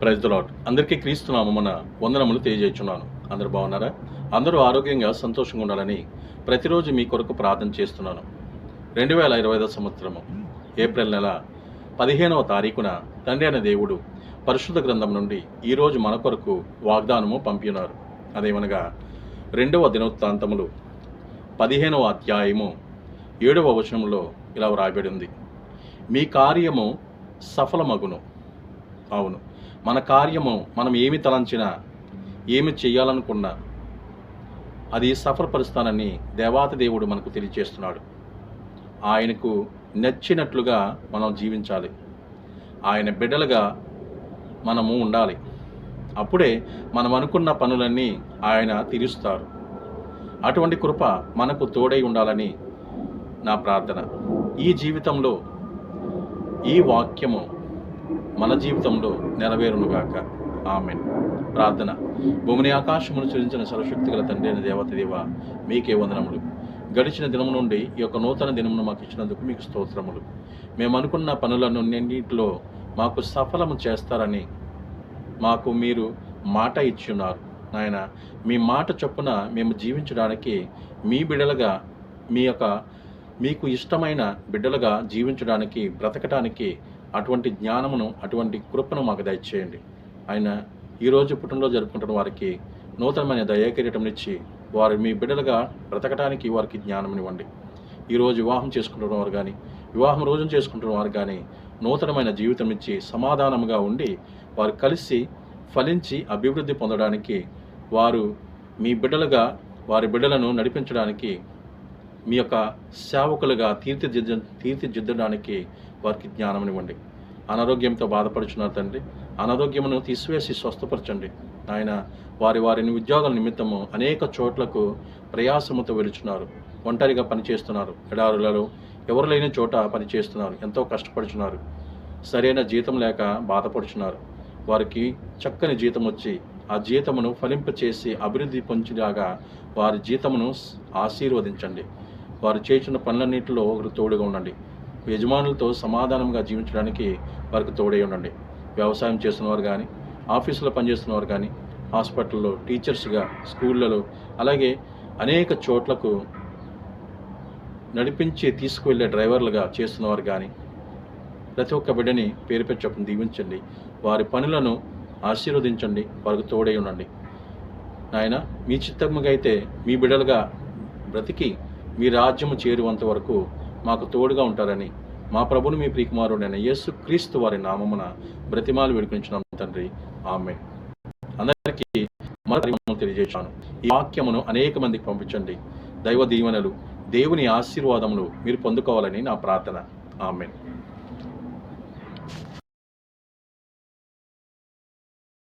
Praise lord అందరికీ క్రీస్తు నామమున వందనములు తెలియజేస్తున్నాను అందరు బాగున్నారా? అందరూ ఆరోగ్యంగా సంతోషంగా ఉండాలని ప్రతిరోజు మీ కొరకు ప్రార్థన చేస్తున్నాను. రెండు వేల ఇరవై ఐదో సంవత్సరము ఏప్రిల్ నెల పదిహేనవ తారీఖున తండ్రి అయిన దేవుడు పరిశుద్ధ గ్రంథం నుండి ఈరోజు మన కొరకు వాగ్దానము పంపినారు అదేమనగా రెండవ దినోత్తాంతములు పదిహేనవ అధ్యాయము ఏడవ వచనంలో ఇలా వ్రాయబడి ఉంది. మీ కార్యము సఫలమగును. అవును. మన కార్యము మనం ఏమి తలంచినా ఏమి చేయాలనుకున్నా అది సఫలపరుస్తానని దేవాతి దేవుడు మనకు తెలియచేస్తున్నాడు. ఆయనకు నచ్చినట్లుగా మనం జీవించాలి. ఆయన బిడ్డలుగా మనము ఉండాలి. అప్పుడే మనం అనుకున్న పనులన్నీ ఆయన తీరుస్తారు. అటువంటి కృప మనకు తోడై ఉండాలని నా ప్రార్థన. ఈ జీవితంలో ఈ వాక్యము మన జీవితంలో నెరవేరునుగాక. ఆమెన్. ప్రార్థన. భూమిని ఆకాశమును సృజించిన సర్వశక్తి గల తండ్రి అయిన దేవత దేవ మీకే వందనములు. గడిచిన దినము నుండి ఈ యొక్క నూతన దినమును మాకు ఇచ్చినందుకు మీకు స్తోత్రములు. మేము అనుకున్న పనులను అన్నింటిలో మాకు సఫలము చేస్తారని మాకు మీరు మాట ఇచ్చున్నారు నాయన మీ మాట చొప్పున మేము జీవించడానికి మీ బిడ్డలుగా మీ యొక్క మీకు ఇష్టమైన బిడ్డలుగా జీవించడానికి బ్రతకటానికి అటువంటి జ్ఞానమును అటువంటి కృపను మాకు దయచేయండి. ఆయన ఈరోజు పుట్టినరోజు జరుపుకుంటున్న వారికి నూతనమైన దయాకిరీటంనిచ్చి వారు మీ బిడ్డలుగా బ్రతకటానికి వారికి జ్ఞానం ఇవ్వండి ఈరోజు వివాహం చేసుకుంటున్న వారు కానీ వివాహం రోజు చేసుకుంటున్న వారు కానీ నూతనమైన జీవితం ఇచ్చి సమాధానముగా ఉండి వారు కలిసి ఫలించి అభివృద్ధి పొందడానికి వారు మీ బిడ్డలుగా వారి బిడ్డలను నడిపించడానికి మీ యొక్క సేవకులుగా తీర్చిదిద్ద తీర్చిదిద్దడానికి వారికి జ్ఞానం ఇవ్వండి అనారోగ్యంతో బాధపడుచున్నారు తండ్రి. అనారోగ్యమును తీసివేసి స్వస్థపరచండి. ఆయన వారి వారిని ఉద్యోగాల నిమిత్తము అనేక చోట్లకు ప్రయాసముతో వెలుచున్నారు ఒంటరిగా పనిచేస్తున్నారు. ఎడారులలో ఎవరు లేని చోట పనిచేస్తున్నారు. ఎంతో కష్టపడుచున్నారు. సరైన జీతం లేక బాధపడుచున్నారు. వారికి చక్కని జీతం వచ్చి ఆ జీతమును ఫలింపచేసి అభివృద్ధి పొందిలాగా వారి జీతమును ఆశీర్వదించండి. వారు చేసిన పనులన్నింటిలో ఒకరు తోడుగా ఉండండి. యజమానులతో సమాధానంగా జీవించడానికి వారికి తోడై ఉండండి. వ్యవసాయం చేస్తున్నవారు కానీ ఆఫీసులో పనిచేస్తున్నవారు కానీ హాస్పిటల్లో టీచర్స్గా స్కూళ్ళలో అలాగే అనేక చోట్లకు నడిపించి తీసుకువెళ్ళే డ్రైవర్లుగా చేస్తున్నవారు కానీ ప్రతి ఒక్క బిడ్డని పేరు పెట్టి దీవించండి. వారి పనులను ఆశీర్వదించండి. వారికి తోడై ఉండండి. నాయన మీ చిత్తమ్మగా అయితే మీ బిడ్డలుగా బ్రతికి మీ రాజ్యము చేరువంత వరకు మాకు తోడుగా ఉంటారని మా ప్రభుని మీ ప్రియకుమారుడైన యేసు క్రీస్తు వారి నామమున బ్రతిమాలు వేడుకుంటున్నాం తండ్రి. ఆమె అందరికీ మరొక తెలియజేశాను ఈ వాక్యమును అనేక మందికి పంపించండి. దైవ దీవెనలు దేవుని ఆశీర్వాదములు మీరు పొందుకోవాలని నా ప్రార్థన. ఆమె